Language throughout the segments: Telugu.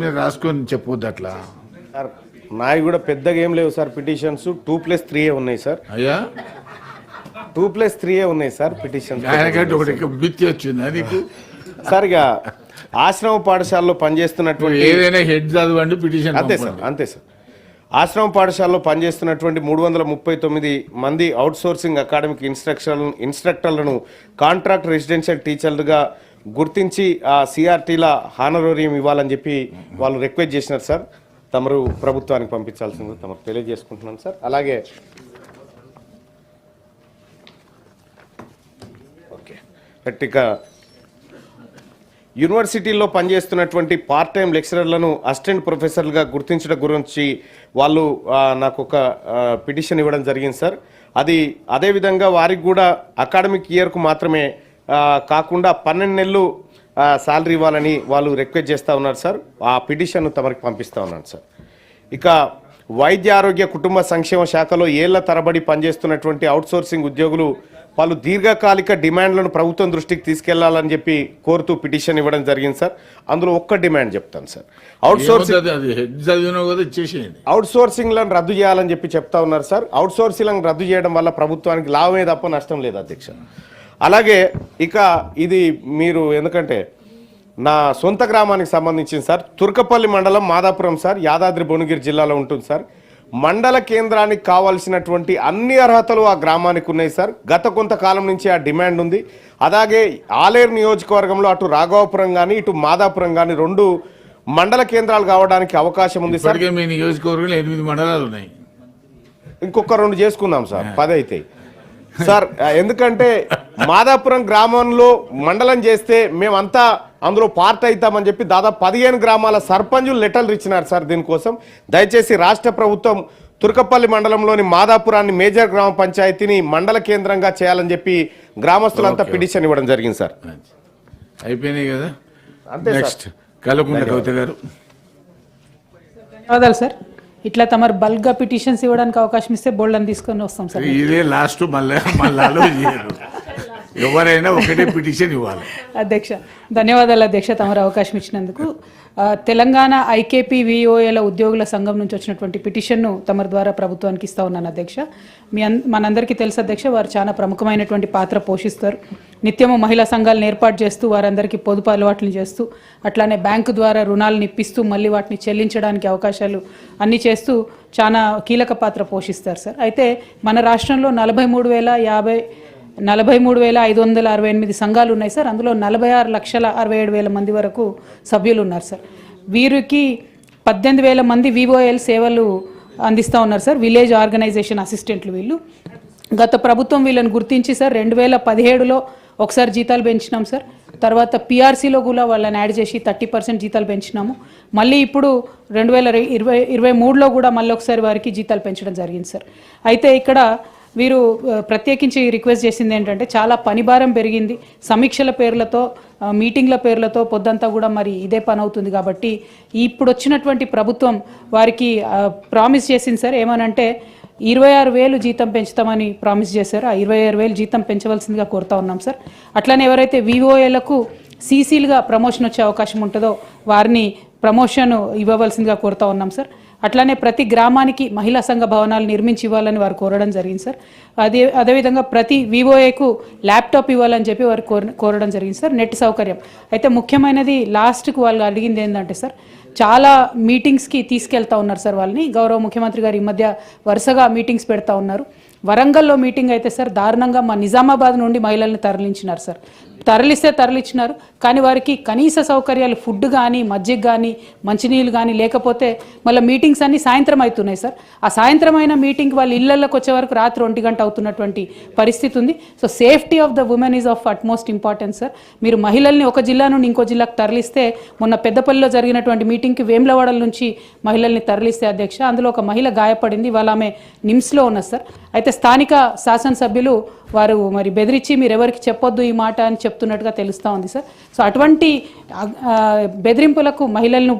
మీరు రాసుకొని చెప్పొద్దు అట్లా. సార్ నాయి కూడా పెద్దగా ఏం లేవు sir petitions two plus three ఉన్నాయి సార్. అయ్యా. టూ ప్లస్ త్రీ ఉన్నాయి సార్ పిటిషన్స్. ఆయనకంటే ఒకటి బిత్తి వచ్చిందా నీకు? సార్ ఇక ఆశ్రమ పాఠశాలలో పనిచేస్తున్నటువంటి ఏదైనా హెడ్ చదవండి పిటిషన్ అంతే సార్ అంతే సార్. ఆశ్రమ పాఠశాలలో పనిచేస్తున్నటువంటి మూడు వందల ముప్పై తొమ్మిది మంది అవుట్ సోర్సింగ్ అకాడమిక్ ఇన్స్ట్రక్షన్ ఇన్స్ట్రక్టర్లను కాంట్రాక్ట్ రెసిడెన్షియల్ టీచర్లుగా గుర్తించి ఆ సిఆర్టీల హానరోరియం ఇవ్వాలని చెప్పి వాళ్ళు రిక్వెస్ట్ చేసినారు సార్. తమరు ప్రభుత్వానికి పంపించాల్సింది తమరు తెలియజేసుకుంటున్నాను సార్. అలాగే ఓకే. గట్టిగా యూనివర్సిటీల్లో పనిచేస్తున్నటువంటి పార్ట్ టైం లెక్చరర్లను అసిస్టెంట్ ప్రొఫెసర్లుగా గుర్తించడం గురించి వాళ్ళు నాకు ఒక పిటిషన్ ఇవ్వడం జరిగింది సార్. అది అదేవిధంగా వారికి కూడా అకాడమిక్ ఇయర్కు మాత్రమే కాకుండా పన్నెండు నెలలు శాలరీ ఇవ్వాలని వాళ్ళు రిక్వెస్ట్ చేస్తూ ఉన్నారు సార్. ఆ పిటిషన్ తమరికి పంపిస్తూ ఉన్నాను సార్. ఇక వైద్య ఆరోగ్య కుటుంబ సంక్షేమ శాఖలో ఏళ్ళ తరబడి పనిచేస్తున్నటువంటి అవుట్సోర్సింగ్ ఉద్యోగులు పలు దీర్ఘకాలిక డిమాండ్లను ప్రభుత్వం దృష్టికి తీసుకెళ్ళాలని చెప్పి కోరుతూ పిటిషన్ ఇవ్వడం జరిగింది సార్. అందులో ఒక్క డిమాండ్ చెప్తాను సార్. అవుట్సోర్సింగ్ ఏముంది అది? హెడ్ చదివినావు కదా ఇచ్చేసేయండి. అవుట్ సోర్సింగ్లను రద్దు చేయాలని చెప్పి చెప్తా ఉన్నారు సార్. అవుట్ సోర్సింగ్లను రద్దు చేయడం వల్ల ప్రభుత్వానికి లాభమే తప్ప నష్టం లేదు అధ్యక్ష. అలాగే ఇక ఇది మీరు ఎందుకంటే నా సొంత గ్రామానికి సంబంధించింది సార్. తుర్కపల్లి మండలం మాదాపురం సార్. యాదాద్రి భువనగిరి జిల్లాలో ఉంటుంది సార్. మండల కేంద్రానికి కావాల్సినటువంటి అన్ని అర్హతలు ఆ గ్రామానికి ఉన్నాయి సార్. గత కొంతకాలం నుంచి ఆ డిమాండ్ ఉంది. అలాగే ఆలేరు నియోజకవర్గంలో అటు రాఘవాపురం కానీ ఇటు మాదాపురం కానీ రెండు మండల కేంద్రాలు కావడానికి అవకాశం ఉంది సార్. మీ నియోజకవర్గంలో ఎనిమిది మండలాలు ఉన్నాయి. ఇంకొక రెండు చేసుకుందాం సార్. పది అయితే సార్ ఎందుకంటే మాదాపురం గ్రామంలో మండలం చేస్తే మేమంతా అందులో పార్ట్ అవుతామని చెప్పి దాదాపు పదిహేను గ్రామాల సర్పంచులు లెటర్లు ఇచ్చినారు సార్ దీనికోసం. దయచేసి రాష్ట్ర ప్రభుత్వం తుర్కపల్లి మండలంలోని మాదాపురాన్ని మేజర్ గ్రామ పంచాయతీని మండల కేంద్రంగా చేయాలని చెప్పి గ్రామస్తులంతా పిటిషన్ ఇవ్వడం జరిగింది సార్. అయిపోయినాయి కదా. అంతే సార్. నెక్స్ట్ కలకుండ కవిత గారు. ధన్యవాదాలు సార్. ఇట్లా తమరు బల్క్గా పిటిషన్స్ ఇవ్వడానికి అవకాశం ఇస్తే బోల్డ్ అని తీసుకొని వస్తాం సార్. ఇదే లాస్ట్ మళ్ళీ మళ్ళీ ఎవరైనా ఒకటే పిటిషన్ ఇవ్వాలి. అధ్యక్ష ధన్యవాదాలు అధ్యక్ష తమరు అవకాశం ఇచ్చినందుకు. తెలంగాణ ఐకేపీ విఓఏల ఉద్యోగుల సంఘం నుంచి వచ్చినటువంటి పిటిషన్ను తమరి ద్వారా ప్రభుత్వానికి ఇస్తా ఉన్నాను అధ్యక్ష. మీ మనందరికీ తెలుసు అధ్యక్ష వారు చాలా ప్రముఖమైనటువంటి పాత్ర పోషిస్తారు. నిత్యము మహిళా సంఘాలను ఏర్పాటు చేస్తూ వారందరికీ పొదుపు అలవాట్లు చేస్తూ అట్లానే బ్యాంకు ద్వారా రుణాలను ఇప్పిస్తూ మళ్ళీ వాటిని చెల్లించడానికి అవకాశాలు అన్నీ చేస్తూ చాలా కీలక పాత్ర పోషిస్తారు సార్. అయితే మన రాష్ట్రంలో నలభై మూడు వేల యాభై నలభై మూడు వేల ఐదు వందల అరవై ఎనిమిది సంఘాలు ఉన్నాయి సార్. అందులో నలభై ఆరు లక్షల అరవై ఏడు వేల మంది వరకు సభ్యులు ఉన్నారు సార్. వీరికి పద్దెనిమిది వేల మంది వివోఎల్ సేవలు అందిస్తూ ఉన్నారు సార్. విలేజ్ ఆర్గనైజేషన్ అసిస్టెంట్లు వీళ్ళు. గత ప్రభుత్వం వీళ్ళని గుర్తించి సార్ రెండు వేల పదిహేడులో ఒకసారి జీతాలు పెంచినాం సార్. తర్వాత పిఆర్సీలో కూడా వాళ్ళని యాడ్ చేసి థర్టీ పర్సెంట్ జీతాలు పెంచినాము. మళ్ళీ ఇప్పుడు రెండు వేల ఇరవై ఇరవై మూడులో కూడా మళ్ళీ ఒకసారి వారికి జీతాలు పెంచడం జరిగింది సార్. అయితే ఇక్కడ వీరు ప్రత్యేకించి రిక్వెస్ట్ చేసింది ఏంటంటే చాలా పనిభారం పెరిగింది. సమీక్షల పేర్లతో మీటింగ్ల పేర్లతో పొద్దంతా కూడా మరి ఇదే పని అవుతుంది కాబట్టి ఇప్పుడు వచ్చినటువంటి ప్రభుత్వం వారికి ప్రామిస్ చేసింది సార్. ఏమనంటే ఇరవై ఆరు వేలు జీతం పెంచుతామని ప్రామిస్ చేశారు. ఆ ఇరవై ఆరు వేలు జీతం పెంచవలసిందిగా కోరుతా ఉన్నాం సార్. అట్లనే ఎవరైతే వివోఏలకు సీసీలుగా ప్రమోషన్ వచ్చే అవకాశం ఉంటుందో వారిని ప్రమోషన్ ఇవ్వవలసిందిగా కోరుతా ఉన్నాం సార్. అట్లానే ప్రతి గ్రామానికి మహిళా సంఘ భవనాలు నిర్మించి ఇవ్వాలని వారు కోరడం జరిగింది సార్. అదే అదేవిధంగా ప్రతి వివోఏకు ల్యాప్టాప్ ఇవ్వాలని చెప్పి వారు కోర కోరడం జరిగింది సార్. నెట్ సౌకర్యం. అయితే ముఖ్యమైనది లాస్ట్కి వాళ్ళు అడిగింది ఏంటంటే సార్ చాలా మీటింగ్స్కి తీసుకెళ్తా ఉన్నారు సార్ వాళ్ళని. గౌరవ ముఖ్యమంత్రి గారు ఈ మధ్య వరుసగా మీటింగ్స్ పెడతా ఉన్నారు. వరంగల్లో మీటింగ్ అయితే సార్ దారుణంగా మా నిజామాబాద్ నుండి మహిళల్ని తరలించినారు సార్. తరలిస్తే తరలించినారు కానీ వారికి కనీస సౌకర్యాలు ఫుడ్ కానీ మజ్జిగ కానీ మంచినీళ్ళు కానీ లేకపోతే మళ్ళీ మీటింగ్స్ అన్ని సాయంత్రం అవుతున్నాయి సార్. ఆ సాయంత్రం అయిన మీటింగ్ వాళ్ళ ఇళ్ళలోకి వచ్చే వరకు రాత్రి ఒంటి గంట అవుతున్నటువంటి పరిస్థితి ఉంది. So safety of the women is of utmost importance sir. మీరు మహిళల్ని ఒక జిల్లా నుండి ఇంకో జిల్లాకు తరలిస్తే మొన్న పెద్దపల్లిలో జరిగినటువంటి మీటింగ్కి వేములవాడల నుంచి మహిళల్ని తరలిస్తే అధ్యక్ష అందులో ఒక మహిళ గాయపడింది వాళ్ళ ఆమె నిమ్స్లో ఉన్నది సార్. అయితే స్థానిక శాసనసభ్యులు వారు మరి బెదిరించి మీరు ఎవరికి చెప్పొద్దు ఈ మాట అని చెప్తున్నట్టుగా తెలుస్తూ ఉంది సార్. సో అటువంటి బెదిరింపులకు మహిళలను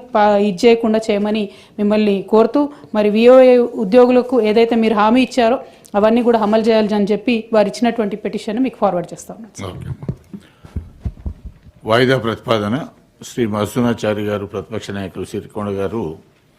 ఇది చేయకుండా చేయమని మిమ్మల్ని కోరుతూ మరి విఓఏ ఉద్యోగులకు ఏదైతే మీరు హామీ ఇచ్చారో అవన్నీ కూడా అమలు చేయాలి అని చెప్పి వారు ఇచ్చినటువంటి పిటిషన్ మీకు ఫార్వర్డ్ చేస్తాం వాయిదా ప్రతిపాదన శ్రీ మధుసూనాచారి గారు ప్రతిపక్ష నాయకులు సిరికొండ గారు